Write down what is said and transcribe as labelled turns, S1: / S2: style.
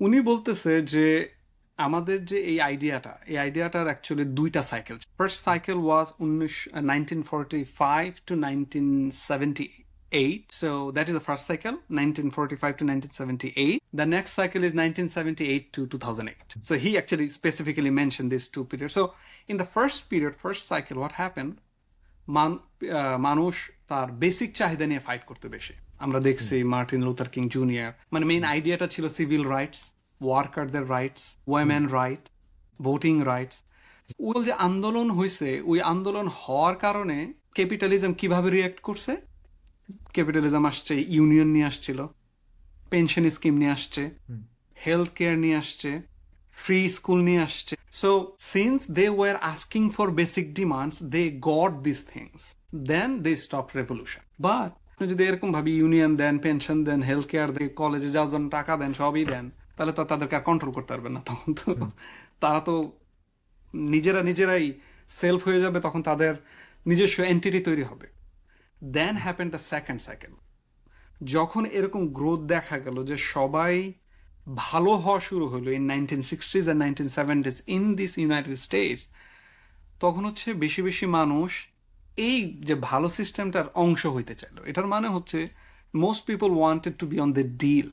S1: উনি বলতেছে যে আমাদের যে এই আইডিয়াটা এই আইডিয়াটার অ্যাকচুয়ালি দুইটা সাইকেল ফার্স্ট সাইকেল ওয়াজ উনিশ nineteen forty five to nineteen seventy eight so that is the first cycle nineteen forty five to nineteen seventy eight the next cycle is nineteen seventy eight to two thousand eight so he actually specifically mention this two period so in the first period first cycle what happen ah, মানুষ তার basic চাহিদা নিয়ে fight করতে বেশি। আমরা দেখছি Martin Luther King junior মানে main আইডিয়াটা ছিল civil rights ওয়ার্কারদের rights women right voting rights ওই যে আন্দোলন হয়েছে ওই আন্দোলন হওয়ার কারণে ক্যাপিটালিজম কীভাবে রিয়েক্ট করছে? ক্যাপিটালিজম আসছে ইউনিয়ন নিয়ে আসছিল পেনশন স্কিম নিয়ে আসছে হেলথ কেয়ার নিয়ে আসছে ফ্রি স্কুল নিয়ে আসছে। So since they were asking for basic demands they got this things then they stop revolution but আপনি যদি এরকম ভাবে union then pension then health care then কলেজে যাওয়ার জন্য টাকা দেন সবই দেন তাহলে তো তাদেরকে আর কন্ট্রোল করতে পারবেন না তখন তো। তারা তো নিজেরা নিজেরাই সেলফ হয়ে যাবে তখন তাদের নিজস্ব এন্টিটি তৈরি হবে। Then happen the second cycle যখন এরকম গ্রোথ দেখা গেল যে সবাই ভালো হওয়া শুরু হলো in nineteen sixties and nineteen seventies in this United States তখন হচ্ছে বেশি বেশি মানুষ এই যে ভালো সিস্টেমটার অংশ হইতে চাইলো। এটার মানে হচ্ছে most people wanted to be on the deal